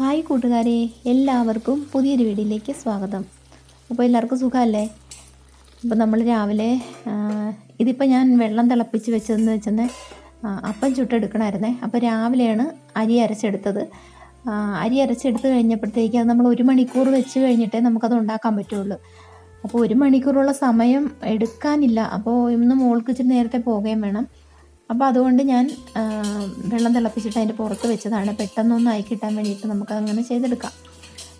Hi കൂട്ടുകാരെ എല്ലാവർക്കും പുതിയൊരു വീഡിയോയിലേക്ക് സ്വാഗതം. അപ്പോൾ എല്ലാവർക്കും സുഖമല്ലേ? അപ്പോൾ നമ്മൾ രാവിലെ ഇതിപ്പോൾ ഞാൻ വെള്ളം തിളപ്പിച്ച് വെച്ചതെന്ന് വെച്ചെന്ന് അപ്പം ചുട്ടെടുക്കണമായിരുന്നേ. അപ്പോൾ രാവിലെയാണ് അരി അരച്ചെടുത്തത്. അരി അരച്ചെടുത്ത് കഴിഞ്ഞപ്പോഴത്തേക്ക് അത് നമ്മൾ ഒരു മണിക്കൂർ വെച്ച് കഴിഞ്ഞിട്ടേ നമുക്കത് ഉണ്ടാക്കാൻ പറ്റുള്ളൂ. അപ്പോൾ ഒരു മണിക്കൂറുള്ള സമയം എടുക്കാനില്ല. അപ്പോൾ ഇന്ന് മോൾക്ക് ഇച്ചിരി നേരത്തെ പോകുകയും വേണം. അപ്പോൾ അതുകൊണ്ട് ഞാൻ വെള്ളം തിളപ്പിച്ചിട്ട് അതിന്റെ പുറത്ത് വെച്ചതാണ്. പെട്ടെന്നൊന്ന് ആയി കിട്ടാൻ വേണ്ടിയിട്ട് നമുക്ക് അങ്ങനെ ചെയ്തെടുക്കാം.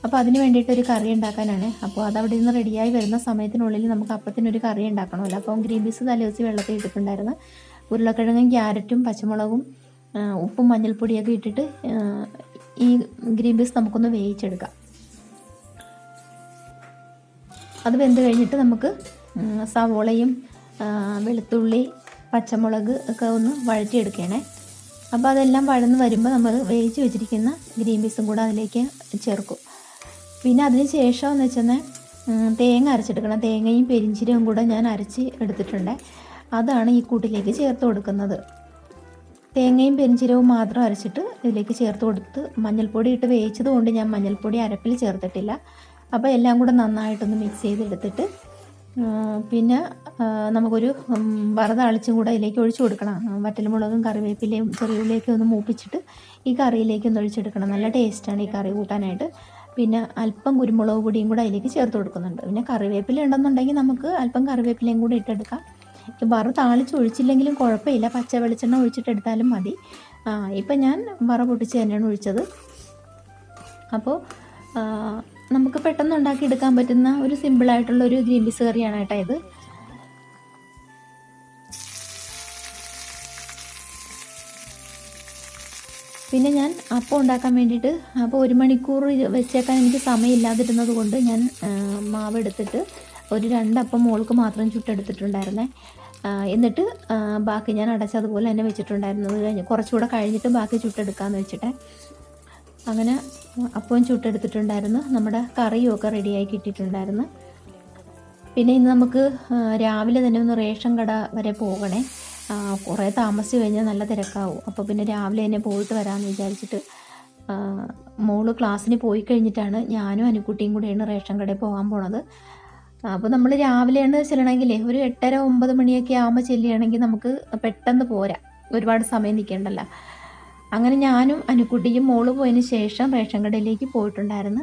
അപ്പോൾ അതിന് വേണ്ടിയിട്ട് ഒരു കറി ഉണ്ടാക്കാനാണ്. അപ്പോൾ അത് അവിടെ നിന്ന് റെഡിയായി വരുന്ന സമയത്തിനുള്ളിൽ നമുക്ക് അപ്പത്തിനൊരു കറി ഉണ്ടാക്കണമല്ലോ. അപ്പോൾ ഗ്രീൻ പീസ് തലേദിവസം വെള്ളത്തിൽ ഇട്ടിട്ടുണ്ടായിരുന്നു. ഉരുളക്കിഴങ്ങും ക്യാരറ്റും പച്ചമുളകും ഉപ്പും മഞ്ഞൾപ്പൊടിയൊക്കെ ഇട്ടിട്ട് ഈ ഗ്രീൻ പീസ് നമുക്കൊന്ന് വേവിച്ചെടുക്കാം. അത് വെന്ത് കഴിഞ്ഞിട്ട് നമുക്ക് സവോളയും വെളുത്തുള്ളി പച്ചമുളക് ഒക്കെ ഒന്ന് വഴറ്റിയെടുക്കണേ. അപ്പോൾ അതെല്ലാം വഴന്ന് വരുമ്പോൾ നമ്മൾ വേവിച്ച് വെച്ചിരിക്കുന്ന ഗ്രീൻ പീസും കൂടെ അതിലേക്ക് ചേർക്കും. പിന്നെ അതിന് ശേഷം എന്ന് വെച്ചാൽ തേങ്ങ അരച്ചെടുക്കണം. തേങ്ങയും പെരിഞ്ചീരവും കൂടെ ഞാൻ അരച്ച് എടുത്തിട്ടുണ്ട്. അതാണ് ഈ കൂട്ടിലേക്ക് ചേർത്ത് കൊടുക്കുന്നത്. തേങ്ങയും പെരിഞ്ചീരവും മാത്രം അരച്ചിട്ട് ഇതിലേക്ക് ചേർത്ത് കൊടുത്ത് മഞ്ഞൾപ്പൊടി ഇട്ട് വേവിച്ചത് ഞാൻ മഞ്ഞൾപ്പൊടി അരപ്പിൽ ചേർത്തിട്ടില്ല. അപ്പോൾ എല്ലാം കൂടെ നന്നായിട്ടൊന്ന് മിക്സ് ചെയ്തെടുത്തിട്ട് പിന്നെ നമുക്കൊരു വറുത അളിച്ചും കൂടെ അതിലേക്ക് ഒഴിച്ചു കൊടുക്കണം. വറ്റൽമുളകും കറിവേപ്പിലയും ചെറിയുള്ളിയൊക്കെ ഒന്ന് മൂപ്പിച്ചിട്ട് ഈ കറിയിലേക്ക് ഒന്ന് ഒഴിച്ചെടുക്കണം. നല്ല ടേസ്റ്റാണ് ഈ കറി കൂട്ടാനായിട്ട്. പിന്നെ അല്പം കുരുമുളക് പൊടിയും കൂടെ അതിലേക്ക് ചേർത്ത് കൊടുക്കുന്നുണ്ട്. പിന്നെ കറിവേപ്പില ഉണ്ടെന്നുണ്ടെങ്കിൽ നമുക്ക് അല്പം കറിവേപ്പിലയും കൂടെ ഇട്ടെടുക്കാം. വറ താളിച്ച് ഒഴിച്ചില്ലെങ്കിലും കുഴപ്പമില്ല. പച്ച വെളിച്ചെണ്ണ ഒഴിച്ചിട്ടെടുത്താലും മതി. ഇപ്പം ഞാൻ വറ പൊട്ടിച്ച് തന്നെയാണ് ഒഴിച്ചത്. അപ്പോൾ നമുക്ക് പെട്ടെന്ന് ഉണ്ടാക്കി എടുക്കാൻ പറ്റുന്ന ഒരു സിമ്പിൾ ആയിട്ടുള്ള ഒരു ഗ്രീൻ പീസ് കറിയാണ് കേട്ടോ ഇത്. പിന്നെ ഞാൻ അപ്പം ഉണ്ടാക്കാൻ വേണ്ടിയിട്ട് അപ്പോൾ ഒരു മണിക്കൂർ വെച്ചേക്കാൻ എനിക്ക് സമയമില്ലാതിരുന്നത് കൊണ്ട് ഞാൻ മാവ് എടുത്തിട്ട് ഒരു രണ്ടപ്പം മോൾക്ക് മാത്രം ചുട്ടെടുത്തിട്ടുണ്ടായിരുന്നേ. എന്നിട്ട് ബാക്കി ഞാൻ അടച്ചതുപോലെ തന്നെ വെച്ചിട്ടുണ്ടായിരുന്നത് കഴിഞ്ഞ് കുറച്ചുകൂടെ കഴിഞ്ഞിട്ട് ബാക്കി ചുട്ടെടുക്കാമെന്ന് വെച്ചിട്ടേ. അങ്ങനെ അപ്പവും ചുട്ടെടുത്തിട്ടുണ്ടായിരുന്നു. നമ്മുടെ കറിയും ഒക്കെ റെഡിയായി കിട്ടിയിട്ടുണ്ടായിരുന്നു. പിന്നെ ഇന്ന് നമുക്ക് രാവിലെ തന്നെ ഒന്ന് റേഷൻ കട വരെ പോകണേ. കുറേ താമസിച്ച് കഴിഞ്ഞാൽ നല്ല തിരക്കാവും. അപ്പോൾ പിന്നെ രാവിലെ തന്നെ പോയിട്ട് വരാമെന്ന് വിചാരിച്ചിട്ട് മോൾ ക്ലാസ്സിന് പോയി കഴിഞ്ഞിട്ടാണ് ഞാനും അനുക്കുട്ടിയും കൂടെയാണ് റേഷൻ കടയിൽ പോകാൻ പോണത്. അപ്പോൾ നമ്മൾ രാവിലെയാണ് ചെല്ലണമെങ്കിലേ ഒരു എട്ടര ഒമ്പത് മണിയൊക്കെ ആകുമ്പോൾ ചെല്ലുകയാണെങ്കിൽ നമുക്ക് പെട്ടെന്ന് പോരാ. ഒരുപാട് സമയം നിൽക്കേണ്ടല്ലോ. അങ്ങനെ ഞാനും അനുക്കുട്ടിയും മോൾ പോയതിന് ശേഷം റേഷൻ കടയിലേക്ക് പോയിട്ടുണ്ടായിരുന്നു.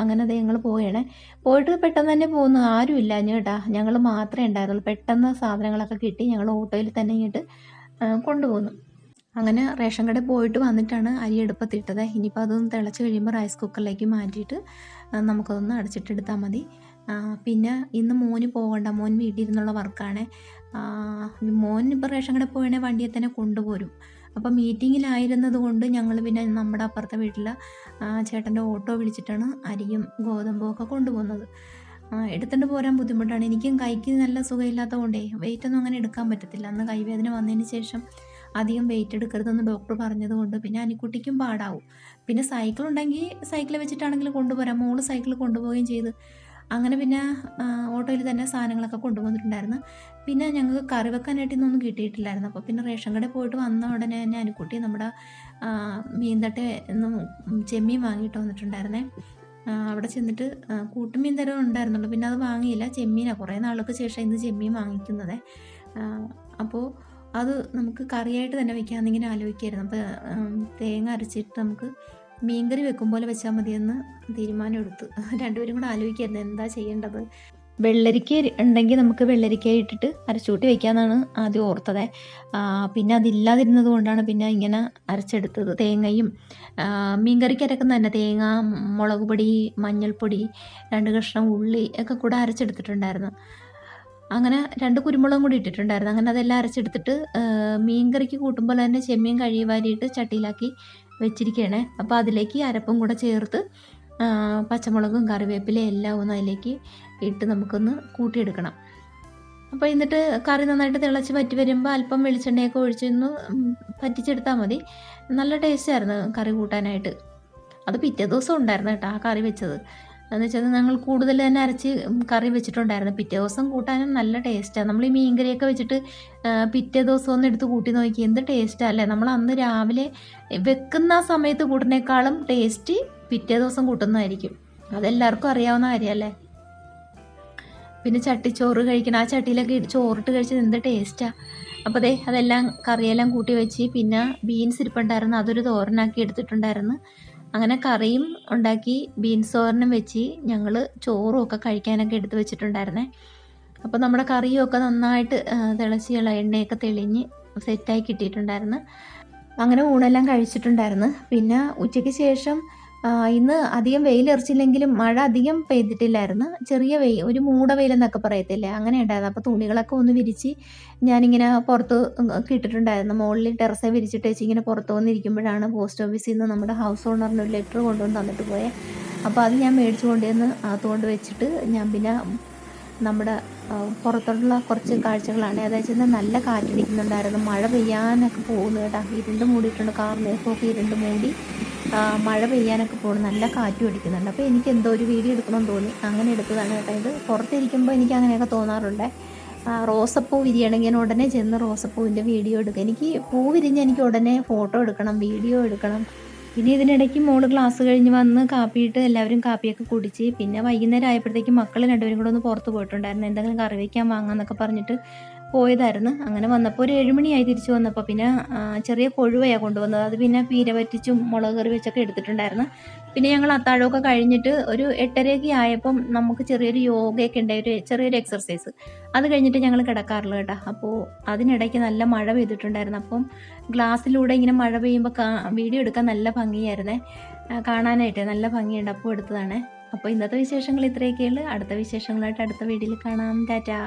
അങ്ങനെ അത് ഞങ്ങൾ പോയണേ. പോയിട്ട് പെട്ടെന്ന് തന്നെ പോന്നു ആരും ഇല്ല കേട്ടാ. ഞങ്ങൾ മാത്രമേ ഉണ്ടായിരുന്നുള്ളൂ. പെട്ടെന്ന് സാധനങ്ങളൊക്കെ കിട്ടി. ഞങ്ങൾ ഓട്ടോയിൽ തന്നെ ഇങ്ങോട്ട് കൊണ്ടുപോകുന്നു അങ്ങനെ റേഷൻ കടയിൽ പോയിട്ട് വന്നിട്ടാണ് അരി എടുപ്പത്തിട്ടത് ഇനിയിപ്പോൾ അതൊന്ന് തിളച്ച് കഴിയുമ്പോൾ റൈസ് കുക്കറിലേക്ക് മാറ്റിയിട്ട് നമുക്കതൊന്ന് അടച്ചിട്ടെടുത്താൽ മതി. പിന്നെ ഇന്ന് മോന് പോകണ്ട. മോൻ വീട്ടിൽ ഇരുന്നുള്ള വർക്കാണ് മോൻ ഇപ്പോൾ റേഷൻ കടയിൽ പോയണേ വണ്ടിയെ തന്നെ കൊണ്ടുപോരും. അപ്പോൾ മീറ്റിങ്ങിലായിരുന്നത് കൊണ്ട് ഞങ്ങൾ പിന്നെ നമ്മുടെ അപ്പുറത്തെ വീട്ടിൽ ചേട്ടന്റെ ഓട്ടോ വിളിച്ചിട്ടാണ് അരിയും ഗോതമ്പും ഒക്കെ കൊണ്ടുപോകുന്നത്. എടുത്തിട്ട് പോരാൻ ബുദ്ധിമുട്ടാണ്. എനിക്കും കൈക്ക് നല്ല സുഖമില്ലാത്തത് കൊണ്ടേ വെയിറ്റ് ഒന്നും അങ്ങനെ എടുക്കാൻ പറ്റത്തില്ല. അന്ന് കൈവേദന വന്നതിന് ശേഷം അധികം വെയിറ്റ് എടുക്കരുതെന്ന് ഡോക്ടർ പറഞ്ഞതുകൊണ്ട് പിന്നെ അനിക്കുട്ടിക്കും പാടാവും. പിന്നെ സൈക്കിൾ ഉണ്ടെങ്കിൽ സൈക്കിൾ വെച്ചിട്ടാണെങ്കിലും കൊണ്ടുപോരാം. മോൾ സൈക്കിൾ കൊണ്ടുപോവുകയും ചെയ്ത്. അങ്ങനെ പിന്നെ ഓട്ടോയിൽ തന്നെ സാധനങ്ങളൊക്കെ കൊണ്ടുവന്നിട്ടുണ്ടായിരുന്നു. പിന്നെ ഞങ്ങൾക്ക് കറി വെക്കാനായിട്ട് ഇന്നൊന്നും കിട്ടിയിട്ടില്ലായിരുന്നു. അപ്പോൾ പിന്നെ റേഷൻ കടയിൽ പോയിട്ട് വന്ന ഉടനെ തന്നെ അനുക്കുട്ടി നമ്മുടെ മീൻതട്ട ചെമ്മീൻ വാങ്ങിയിട്ട് വന്നിട്ടുണ്ടായിരുന്നേ. അവിടെ ചെന്നിട്ട് കൂട്ടുമീൻ തരം ഉണ്ടായിരുന്നുള്ളൂ. പിന്നെ അത് വാങ്ങിയില്ല. ചെമ്മീനാണ് കുറേ നാളുകൾക്ക് ശേഷം ഇന്ന് ചെമ്മീൻ വാങ്ങിക്കുന്നത്. അപ്പോൾ അത് നമുക്ക് കറിയായിട്ട് തന്നെ വെക്കാമെന്നിങ്ങനെ ആലോചിക്കായിരുന്നു അപ്പോൾ തേങ്ങ അരച്ചിട്ട് നമുക്ക് മീൻകറി വെക്കും പോലെ വെച്ചാൽ മതിയെന്ന് തീരുമാനം എടുത്തു രണ്ടുപേരും കൂടെ ആലോചിക്കായിരുന്നു എന്താ ചെയ്യേണ്ടത്. വെള്ളരിക്ക ഉണ്ടെങ്കിൽ നമുക്ക് വെള്ളരിക്ക ഇട്ടിട്ട് അരച്ചൂട്ടി വെക്കാമെന്നാണ് ആദ്യം ഓർത്തത്. പിന്നെ അതില്ലാതിരുന്നത് കൊണ്ടാണ് പിന്നെ ഇങ്ങനെ അരച്ചെടുത്തത്. തേങ്ങയും മീൻകറിക്ക് അരക്കുന്ന തന്നെ തേങ്ങ മുളക് പൊടി മഞ്ഞൾപ്പൊടി രണ്ട് കഷ്ണം ഉള്ളി ഒക്കെ കൂടെ അരച്ചെടുത്തിട്ടുണ്ടായിരുന്നു. അങ്ങനെ രണ്ട് കുരുമുളകും കൂടി ഇട്ടിട്ടുണ്ടായിരുന്നു. അങ്ങനെ അതെല്ലാം അരച്ചെടുത്തിട്ട് മീൻ മീൻകറിക്ക് കൂട്ടുമ്പോൾ തന്നെ ചെമ്മീൻ കഴുകി വാരിയിട്ട് ചട്ടിയിലാക്കി വെച്ചിരിക്കുകയാണ് അപ്പോൾ അതിലേക്ക് അരപ്പും കൂടെ ചേർത്ത് പച്ചമുളകും കറിവേപ്പിലയും എല്ലാം ഒന്ന് അതിലേക്ക് ഇട്ട് നമുക്കൊന്ന് കൂട്ടിയെടുക്കണം. അപ്പോൾ എന്നിട്ട് കറി നന്നായിട്ട് തിളച്ച് പറ്റി വരുമ്പോൾ അല്പം വെളിച്ചെണ്ണയൊക്കെ ഒഴിച്ചൊന്ന് പറ്റിച്ചെടുത്താൽ മതി. നല്ല ടേസ്റ്റായിരുന്നു കറി കൂട്ടാനായിട്ട്. അത് പിറ്റേ ദിവസം ഉണ്ടായിരുന്നു കേട്ടോ ആ കറി വെച്ചത്. എന്ന് വെച്ചാൽ ഞങ്ങൾ കൂടുതൽ തന്നെ അരച്ച് കറി വെച്ചിട്ടുണ്ടായിരുന്നു. പിറ്റേ ദിവസം കൂട്ടാനും നല്ല ടേസ്റ്റാണ് നമ്മൾ ഈ മീൻകറിയൊക്കെ വെച്ചിട്ട് പിറ്റേ ദിവസം ഒന്ന് എടുത്ത് കൂട്ടി നോക്കി. എന്ത് ടേസ്റ്റാണ് അല്ലേ? നമ്മൾ അന്ന് രാവിലെ വെക്കുന്ന സമയത്ത് കൂട്ടുന്നേക്കാളും ടേസ്റ്റ് പിറ്റേ ദിവസം കൂട്ടുന്നതായിരിക്കും. അതെല്ലാവർക്കും അറിയാവുന്ന കാര്യമല്ലേ? പിന്നെ ചട്ടി ചോറ് കഴിക്കണം. ആ ചട്ടിയിലൊക്കെ ചോറിട്ട് കഴിച്ചത് എന്ത് ടേസ്റ്റാണ് അപ്പോൾ അതെ അതെല്ലാം കറിയെല്ലാം കൂട്ടി വെച്ച് പിന്നെ ബീൻസ് ഇരിപ്പുണ്ടായിരുന്നു. അതൊരു തോരനാക്കി എടുത്തിട്ടുണ്ടായിരുന്നു. അങ്ങനെ കറിയും ഉണ്ടാക്കി ബീൻസ് തോരനും വെച്ച് ഞങ്ങൾ ചോറും ഒക്കെ കഴിക്കാനൊക്കെ എടുത്ത് വെച്ചിട്ടുണ്ടായിരുന്നേ. അപ്പോൾ നമ്മുടെ കറിയും ഒക്കെ നന്നായിട്ട് തിളച്ചുള്ള എണ്ണയൊക്കെ തെളിഞ്ഞ് സെറ്റായി കിട്ടിയിട്ടുണ്ടായിരുന്നു. അങ്ങനെ ഊണെല്ലാം കഴിച്ചിട്ടുണ്ടായിരുന്നു. പിന്നെ ഉച്ചയ്ക്ക് ശേഷം ഇന്ന് അധികം വെയിലെറിച്ചില്ലെങ്കിലും മഴ അധികം പെയ്തിട്ടില്ലായിരുന്നു. ചെറിയ വെയിൽ ഒരു മൂട വെയിലെന്നൊക്കെ പറയത്തില്ലേ? അങ്ങനെ ഉണ്ടായിരുന്നു. അപ്പോൾ തുണികളൊക്കെ ഒന്ന് വിരിച്ച് ഞാനിങ്ങനെ പുറത്ത് കിട്ടിട്ടുണ്ടായിരുന്നു മുകളിൽ ടെറസെ വിരിച്ചിട്ട് വെച്ച് ഇങ്ങനെ പുറത്ത് വന്നിരിക്കുമ്പോഴാണ് പോസ്റ്റ് ഓഫീസിൽ നിന്ന് നമ്മുടെ ഹൗസ് ഓണറിന് ഒരു ലെറ്റർ കൊണ്ടുവന്ന് തന്നിട്ട് പോയത് അപ്പോൾ അത് ഞാൻ മേടിച്ചു കൊണ്ടുവന്ന് അതുകൊണ്ട് വെച്ചിട്ട് ഞാൻ പിന്നെ നമ്മുടെ പുറത്തുള്ള കുറച്ച് കാഴ്ചകളാണ്. അതായത് ചെന്നാൽ നല്ല കാറ്റടിക്കുന്നുണ്ടായിരുന്നു. മഴ പെയ്യാനൊക്കെ പോകുന്നു കേട്ടോ. ഇരുണ്ട് മൂടിയിട്ടുണ്ട്. കാർ മേഘമൊക്കെ ഇരുണ്ട് മൂടി മഴ പെയ്യാനൊക്കെ പോകണം നല്ല കാറ്റും അടിക്കുന്നുണ്ട്. അപ്പോൾ എനിക്ക് എന്തോ ഒരു വീഡിയോ എടുക്കണമെന്ന് തോന്നി. അങ്ങനെ എടുത്തതാണ് കേട്ടോ ഇത്. പുറത്തിരിക്കുമ്പോൾ എനിക്ക് അങ്ങനെയൊക്കെ തോന്നാറുണ്ട്. റോസപ്പൂ വിരിയണമെങ്കിൽ ഉടനെ ചെന്ന് റോസപ്പൂവിന്റെ വീഡിയോ എടുക്കുക എനിക്ക് പൂ വിരിഞ്ഞ് എനിക്ക് ഉടനെ ഫോട്ടോ എടുക്കണം വീഡിയോ എടുക്കണം. പിന്നെ ഇതിനിടയ്ക്ക് മോൾ ക്ലാസ് കഴിഞ്ഞ് വന്ന് കാപ്പിയിട്ട് എല്ലാവരും കാപ്പിയൊക്കെ കുടിച്ച് പിന്നെ വൈകുന്നേരം ആയപ്പോഴത്തേക്കും മക്കൾ രണ്ടുപേരും കൂടെ ഒന്ന് പുറത്ത് പോയിട്ടുണ്ടായിരുന്നു. എന്തെങ്കിലും കറി വയ്ക്കാൻ വാങ്ങാന്നൊക്കെ പറഞ്ഞിട്ട് പോയതായിരുന്നു. അങ്ങനെ വന്നപ്പോൾ ഒരു ഏഴുമണിയായി തിരിച്ചു വന്നപ്പോൾ പിന്നെ ചെറിയ കൊഴുവയാണ് കൊണ്ടുവന്നത്. അത് പിന്നെ പീര വറ്റിച്ചും മുളക് കറി വെച്ചൊക്കെ എടുത്തിട്ടുണ്ടായിരുന്നു. പിന്നെ ഞങ്ങൾ അത്താഴമൊക്കെ കഴിഞ്ഞിട്ട് ഒരു എട്ടരയൊക്കെ ആയപ്പം നമുക്ക് ചെറിയൊരു യോഗയൊക്കെ ഉണ്ടായി. ഒരു ചെറിയൊരു എക്സർസൈസ് അത് കഴിഞ്ഞിട്ട് ഞങ്ങൾ കിടക്കാറുള്ളൂ കേട്ടോ. അപ്പോൾ അതിനിടയ്ക്ക് നല്ല മഴ പെയ്തിട്ടുണ്ടായിരുന്നു. അപ്പം ഗ്ലാസ്സിലൂടെ ഇങ്ങനെ മഴ പെയ്യുമ്പോൾ വീഡിയോ എടുക്കാൻ നല്ല ഭംഗിയായിരുന്നേ. കാണാനായിട്ട് നല്ല ഭംഗിയുണ്ട്. അപ്പോൾ എടുത്തതാണ്. അപ്പോൾ ഇന്നത്തെ വിശേഷങ്ങൾ ഇത്രയൊക്കെയുള്ളൂ. അടുത്ത വിശേഷങ്ങളായിട്ട് അടുത്ത വീഡിയോയിൽ കാണാം. ടാറ്റാ.